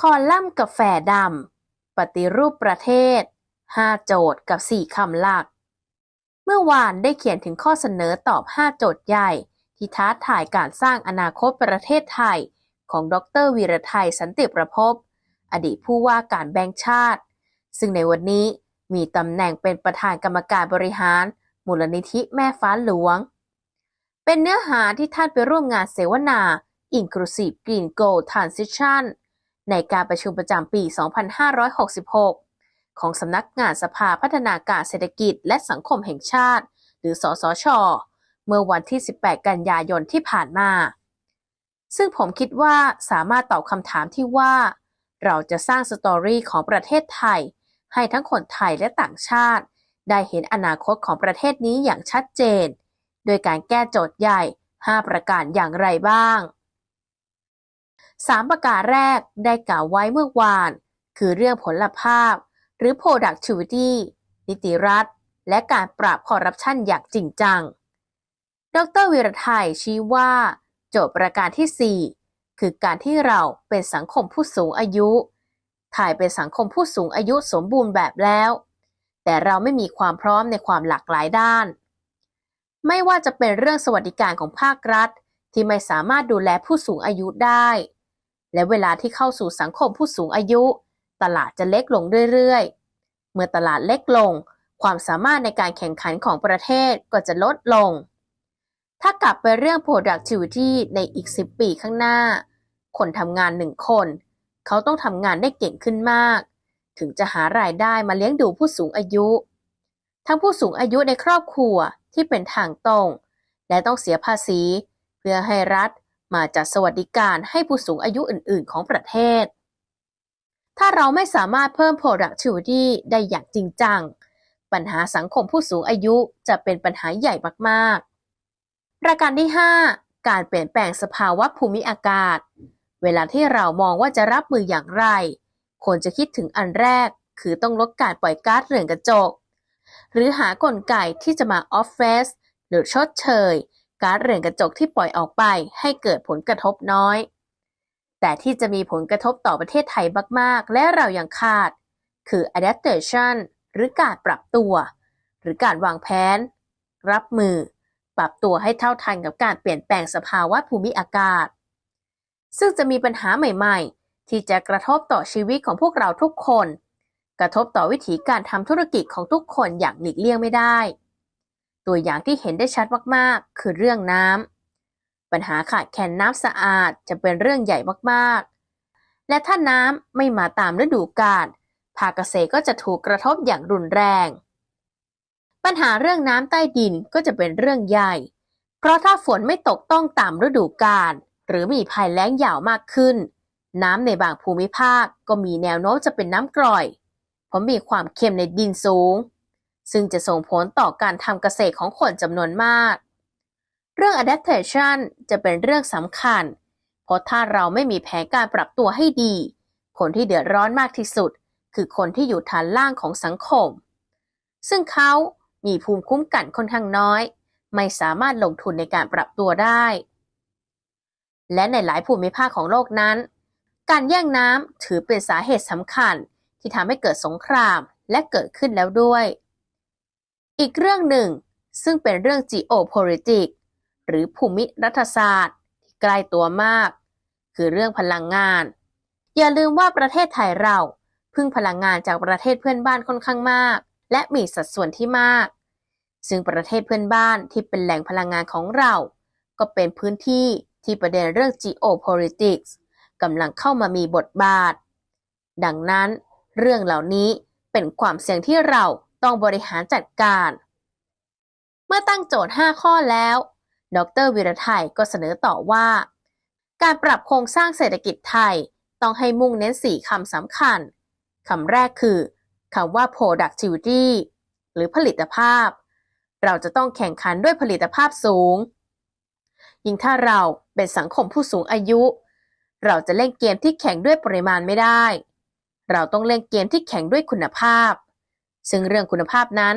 คอลัมน์กาแฟดำ ปฏิรูปประเทศ 5 โจทย์กับ 4 คำหลัก เมื่อวานได้เขียนถึงข้อเสนอตอบ 5 โจทย์ใหญ่ ที่ท้าทายการสร้างอนาคตประเทศไทย ของดรวีรไทยสันติประพบ อดีตผู้ว่าการแบงก์ชาติ ซึ่งในวันนี้มีตำแหน่งเป็นประธานกรรมการบริหาร มูลนิธิแม่ฟ้าหลวง เป็นเนื้อหาที่ท่านไปร่วมงานเสวนา Inclusive Green Goal Transition ในการประชุมประจำปี 2566 ของสำนักงานสภาพัฒนาการเศรษฐกิจและสังคมแห่งชาติ หรือ สสช เมื่อวันที่ 18 กันยายนที่ผ่านมา ซึ่งผมคิดว่าสามารถตอบคำถามที่ว่า เราจะสร้างสตอรี่ของประเทศไทย ให้ทั้งคนไทยและต่างชาติ ได้เห็นอนาคตของประเทศนี้อย่างชัดเจน โดยการแก้โจทย์ใหญ่ 5 ประการอย่างไรบ้าง 3ประการแรกได้กล่าวไว้เมื่อวาน คือเรื่องผลภาพ หรือ productivity นิติรัฐ และการปราบคอร์รัปชันอย่างจริงจัง ดรวีรไทยชี้ว่า โจทย์ประการที่ 4 คือการที่เราเป็นสังคมผู้สูงอายุไทยเป็นสังคมผู้สูงอายุสมบูรณ์แบบแล้ว แต่เราไม่มีความพร้อมในความหลากหลายด้าน ไม่ว่าจะเป็นเรื่องสวัสดิการของภาครัฐ ที่ไม่สามารถดูแลผู้สูงอายุได้ และเวลาที่เข้าสู่สังคมผู้สูงอายุ ตลาดจะเล็กลงเรื่อยๆ เมื่อตลาดเล็กลง ความสามารถในการแข่งขันของประเทศก็จะลดลง ถ้ากลับไปเรื่อง productivity ในอีก 10 ปีข้างหน้า คนทำงานหนึ่งคน เขาต้องทำงานได้เก่งขึ้นมาก ถึงจะหารายได้มาเลี้ยงดูผู้สูงอายุ ทั้งผู้สูงอายุในครอบครัวที่เป็นทางตรง และต้องเสียภาษี เพื่อให้รัฐ มาจัดสวัสดิการให้ผู้สูงอายุอื่น ๆ ของประเทศ ถ้าเราไม่สามารถเพิ่ม productivity ได้อย่างจริงจัง ปัญหาสังคมผู้สูงอายุจะเป็นปัญหาใหญ่มากๆ ประการที่ 5 การเปลี่ยนแปลงสภาวะภูมิอากาศ เวลาที่เรามองว่าจะรับมืออย่างไร ควรจะคิดถึงอันแรก คือต้องลดการปล่อยก๊าซเรือนกระจก หรือหากลไกที่จะมาออฟเฟสหรือชดเชย ก๊าซเรือนกระจกที่ปล่อยออกไปให้เกิดผลกระทบน้อย แต่ที่จะมีผลกระทบต่อประเทศไทยมาก ๆ และเรายังขาด คือ adaptation หรือการปรับตัว หรือการวางแผน รับมือ ปรับตัวให้เท่าทันกับการเปลี่ยนแปลงสภาวะภูมิอากาศ ซึ่งจะมีปัญหาใหม่ ๆ ที่จะกระทบต่อชีวิตของพวกเราทุกคน กระทบต่อวิถีการทำธุรกิจของทุกคนอย่างหลีกเลี่ยงไม่ได้ ตัวอย่างที่เห็นได้ชัดมากๆ คือเรื่องน้ำปัญหาขาดแคลนน้ำสะอาดจะเป็นเรื่องใหญ่มากๆ และถ้าน้ำไม่มาตามฤดูกาลภาคเกษตรก็จะถูกกระทบอย่างรุนแรง ปัญหาเรื่องน้ำใต้ดินก็จะเป็นเรื่องใหญ่ เพราะถ้าฝนไม่ตกต้องตามฤดูกาลหรือมีภัยแล้งยาวมากขึ้น น้ำในบางภูมิภาคก็มีแนวโน้มจะเป็นน้ำกร่อย เพราะมีความเค็มในดินสูง ซึ่งจะส่งผลต่อการทำเกษตรของคนจำนวนมาก เรื่อง adaptation จะเป็นเรื่องสำคัญ เพราะถ้าเราไม่มีแผนการปรับตัวให้ดี คนที่เดือดร้อนมากที่สุด คือคนที่อยู่ฐานล่างของสังคม ซึ่งเขามีภูมิคุ้มกันค่อนข้างน้อย ไม่สามารถลงทุนในการปรับตัวได้ และในหลายภูมิภาคของโลกนั้น การแย่งน้ำถือเป็นสาเหตุสำคัญที่ทำให้เกิดสงครามและเกิดขึ้นแล้วด้วย อีกเรื่องหนึ่ง ซึ่งเป็นเรื่อง geopolitics หรือภูมิรัฐศาสตร์ที่ใกล้ตัวมาก คือเรื่องพลังงาน อย่าลืมว่าประเทศไทยเราพึ่งพลังงานจากประเทศเพื่อนบ้านค่อนข้างมาก และมีสัดส่วนที่มาก ซึ่งประเทศเพื่อนบ้านที่เป็นแหล่งพลังงานของเรา ก็เป็นพื้นที่ที่ประเด็นเรื่อง geopolitics กำลังเข้ามามีบทบาท ดังนั้น เรื่องเหล่านี้เป็นความเสี่ยงที่เรา ต้องบริหารจัดการ เมื่อตั้งโจทย์ 5 ข้อแล้ว ดรวิรไทยก็เสนอต่อว่า การปรับโครงสร้างเศรษฐกิจไทยต้องให้มุ่งเน้น 4คำสำคัญคำแรกคือคำว่า productivity หรือผลิตภาพ เราจะต้องแข่งขันด้วยผลิตภาพสูง ยิ่งถ้าเราเป็นสังคมผู้สูงอายุ เราจะเล่นเกมที่แข่งด้วยปริมาณไม่ได้ เราต้องเล่นเกมที่แข่งด้วยคุณภาพ ซึ่งเรื่องคุณภาพนั้น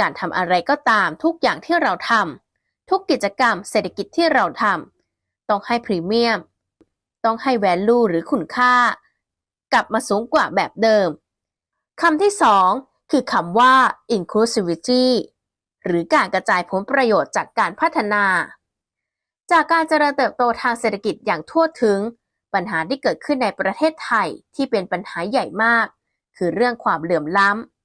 การทำอะไรก็ตามทุกอย่างที่เราทำทุกกิจกรรมเศรษฐกิจที่เราทำต้องให้พรีเมียม ต้องให้แวลูหรือคุณค่า กลับมาสูงกว่าแบบเดิมคำที่สองคือคำว่า inclusivity หรือการกระจายผลประโยชน์จากการพัฒนา จากการเจริญเติบโตทางเศรษฐกิจอย่างทั่วถึง ปัญหาที่เกิดขึ้นในประเทศไทยที่เป็นปัญหาใหญ่มาก คือเรื่องความเหลื่อมล้ำ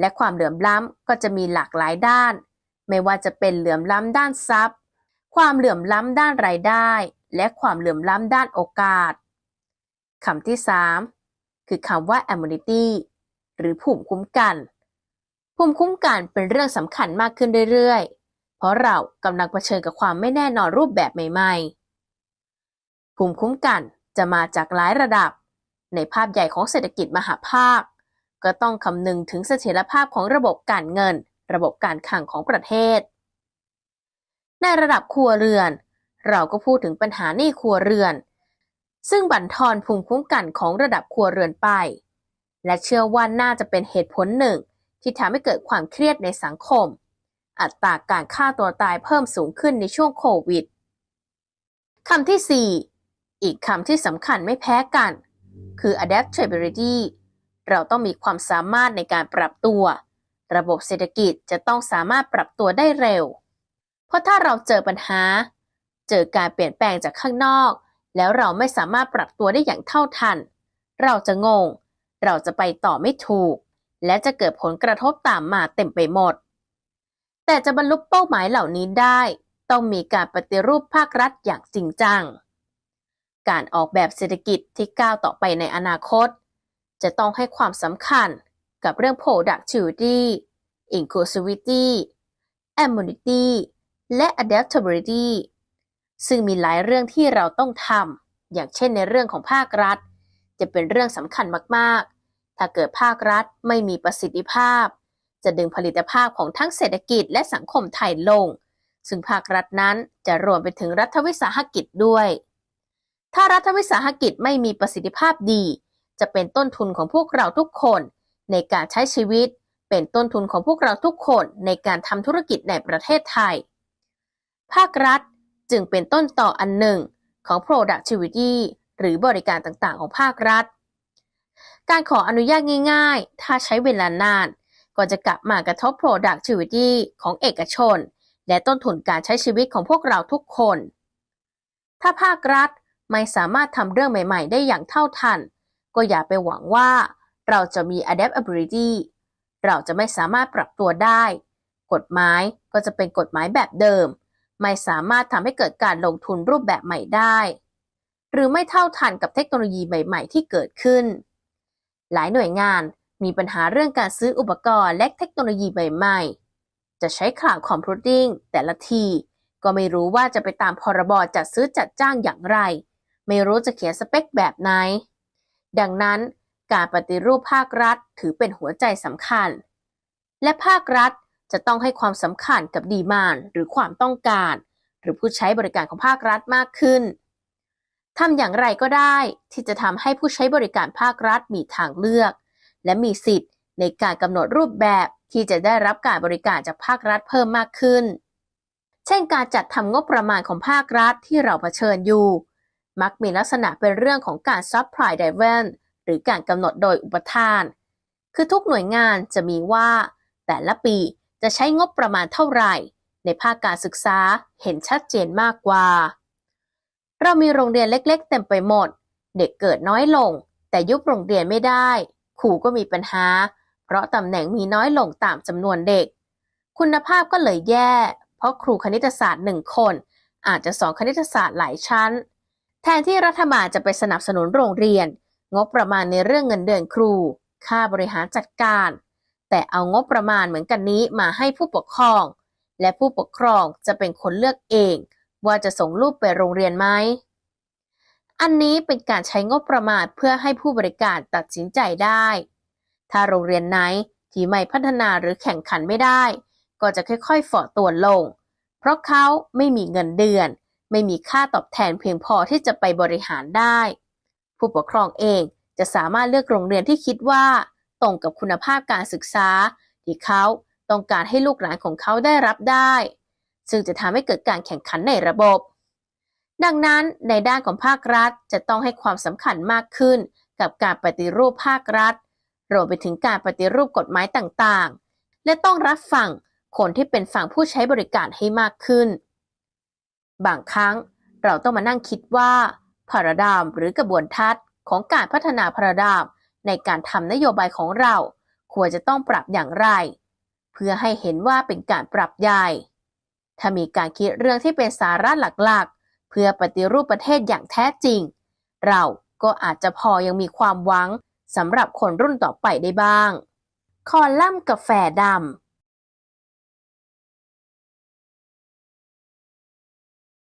และความเหลื่อมล้ำก็จะมีหลากหลายด้าน ไม่ว่าจะเป็นเหลื่อมล้ำด้านทรัพย์ ความเหลื่อมล้ำด้านรายได้ และความเหลื่อมล้ำด้านโอกาสคำที่ 3 คือคำว่า immunity หรือภูมิคุ้มกัน ภูมิคุ้มกันเป็นเรื่องสำคัญมากขึ้นเรื่อยๆ เพราะเรากำลังเผชิญกับความไม่แน่นอนรูปแบบใหม่ๆ ภูมิคุ้มกันจะมาจากหลายระดับ ในภาพใหญ่ของเศรษฐกิจมหาภาค ก็ต้องคำนึงถึงเสถียรภาพของระบบการเงิน ระบบการคลังของประเทศ ในระดับครัวเรือน เราก็พูดถึงปัญหาหนี้ครัวเรือน ซึ่งบั่นทอนภูมิคุ้มกันของระดับครัวเรือนไป และเชื่อว่าน่าจะเป็นเหตุผลหนึ่ง ที่ทำให้เกิดความเครียดในสังคม อัตราการฆ่าตัวตายเพิ่มสูงขึ้นในช่วงโควิดคำที่ 4 อีกคำที่สำคัญไม่แพ้กัน คือ adaptability เราต้องมีความสามารถในการปรับตัว ระบบเศรษฐกิจจะต้องสามารถปรับตัวได้เร็ว เพราะถ้าเราเจอปัญหา เจอการเปลี่ยนแปลงจากข้างนอก แล้วเราไม่สามารถปรับตัวได้อย่างเท่าทัน เราจะงง เราจะไปต่อไม่ถูก และจะเกิดผลกระทบตามมาเต็มไปหมด แต่จะบรรลุเป้าหมายเหล่านี้ได้ ต้องมีการปฏิรูปภาครัฐอย่างจริงจังการออกแบบเศรษฐกิจที่ก้าวต่อไปในอนาคต จะต้องให้ความสำคัญกับเรื่อง productivity inclusivity amenity และ adaptability ซึ่งมีหลายเรื่องที่เราต้องทำอย่างเช่นในเรื่องของภาครัฐ จะเป็นเรื่องสำคัญมากๆ ถ้าเกิดภาครัฐไม่มีประสิทธิภาพ จะดึงผลิตภาพของทั้งเศรษฐกิจและสังคมไทยลง ซึ่งภาครัฐนั้นจะรวมไปถึงรัฐวิสาหกิจด้วย ถ้ารัฐวิสาหกิจไม่มีประสิทธิภาพดี จะเป็นต้นทุนของพวกเราทุกคน ในการใช้ชีวิต เป็นต้นทุนของพวกเราทุกคนในการทำธุรกิจในประเทศไทย ภาครัฐจึงเป็นต้นต่ออันหนึ่งของ productivity หรือบริการต่างๆ ของภาครัฐ การขออนุญาตง่ายๆ ถ้าใช้เวลานาน ก็จะกลับมากระทบ productivity ของเอกชน และต้นทุนการใช้ชีวิตของพวกเราทุกคน ถ้าภาครัฐไม่สามารถทำเรื่องใหม่ ๆ ได้อย่างเท่าทัน ก็อย่าไปหวังว่าเราจะมี adaptability เราจะไม่สามารถปรับตัวได้ กฎหมายก็จะเป็นกฎหมายแบบเดิม ไม่สามารถทำให้เกิดการลงทุนรูปแบบใหม่ได้ หรือไม่เท่าทันกับเทคโนโลยีใหม่ ๆ ที่เกิดขึ้น หลายหน่วยงานมีปัญหาเรื่องการซื้ออุปกรณ์และเทคโนโลยีใหม่ ๆ จะใช้ข่าวคอมพิวติ้งแต่ละที ก็ไม่รู้ว่าจะไปตามพรบจัดซื้อจัดจ้างอย่างไร ไม่รู้จะเขียนสเปคแบบไหน ดังนั้นการปฏิรูปภาครัฐถือเป็นหัวใจสำคัญ และภาครัฐจะต้องให้ความสำคัญกับดีมานหรือความต้องการ หรือผู้ใช้บริการของภาครัฐมากขึ้นทำอย่างไรก็ได้ที่จะทำให้ผู้ใช้บริการภาครัฐมีทางเลือก และมีสิทธิ์ในการกำหนดรูปแบบที่จะได้รับการบริการจากภาครัฐเพิ่มมากขึ้น เช่นการจัดทำงบประมาณของภาครัฐที่เราเผชิญอยู่ มักมีลักษณะเป็นเรื่องของการ supply driven หรือการกำหนดโดยอุปทาน คือทุกหน่วยงานจะมีว่า แต่ละปีจะใช้งบประมาณเท่าไหร่ ในภาคการศึกษาเห็นชัดเจนมากกว่า เรามีโรงเรียนเล็กๆ เต็มไปหมด เด็กเกิดน้อยลง แต่ยุบโรงเรียนไม่ได้ครูก็มีปัญหา เพราะตำแหน่งมีน้อยลงตามจำนวนเด็ก คุณภาพก็เลยแย่ เพราะครูคณิตศาสตร์หนึ่งคน อาจจะสอนคณิตศาสตร์หลายชั้น แทนที่รัฐบาลจะไปสนับสนุนโรงเรียน งบประมาณในเรื่องเงินเดือนครู ค่าบริหารจัดการ แต่เอางบประมาณเหมือนกันนี้มาให้ผู้ปกครอง และผู้ปกครองจะเป็นคนเลือกเอง ว่าจะส่งลูกไปโรงเรียนไหมอันนี้เป็นการใช้งบประมาณเพื่อให้ผู้บริการตัดสินใจได้ ถ้าโรงเรียนไหนที่ไม่พัฒนาหรือแข่งขันไม่ได้ ก็จะค่อยๆฝ่อตัวลง เพราะเขาไม่มีเงินเดือน ไม่มีค่าตอบแทนเพียงพอที่จะไปบริหารได้ ผู้ปกครองเองจะสามารถเลือกโรงเรียนที่คิดว่า ตรงกับคุณภาพการศึกษา ที่เขาต้องการให้ลูกหลานของเขาได้รับได้ ซึ่งจะทำให้เกิดการแข่งขันในระบบ ดังนั้นในด้านของภาครัฐจะต้องให้ความสำคัญมากขึ้น กับการปฏิรูปภาครัฐรวมไปถึงการปฏิรูปกฎหมายต่างๆ และต้องรับฟังคนที่เป็นฝั่งผู้ใช้บริการให้มากขึ้น บางครั้งเราต้องมานั่งคิดว่าพาราดามหรือกระบวนทัศน์ของการพัฒนาพาราดามในการทำนโยบายของเรา ควรจะต้องปรับอย่างไร เพื่อให้เห็นว่าเป็นการปรับใหญ่ ถ้ามีการคิดเรื่องที่เป็นสาระหลักๆ เพื่อปฏิรูปประเทศอย่างแท้จริง เราก็อาจจะพอยังมีความหวังสำหรับคนรุ่นต่อไปได้บ้าง คอลัมน์กาแฟดำ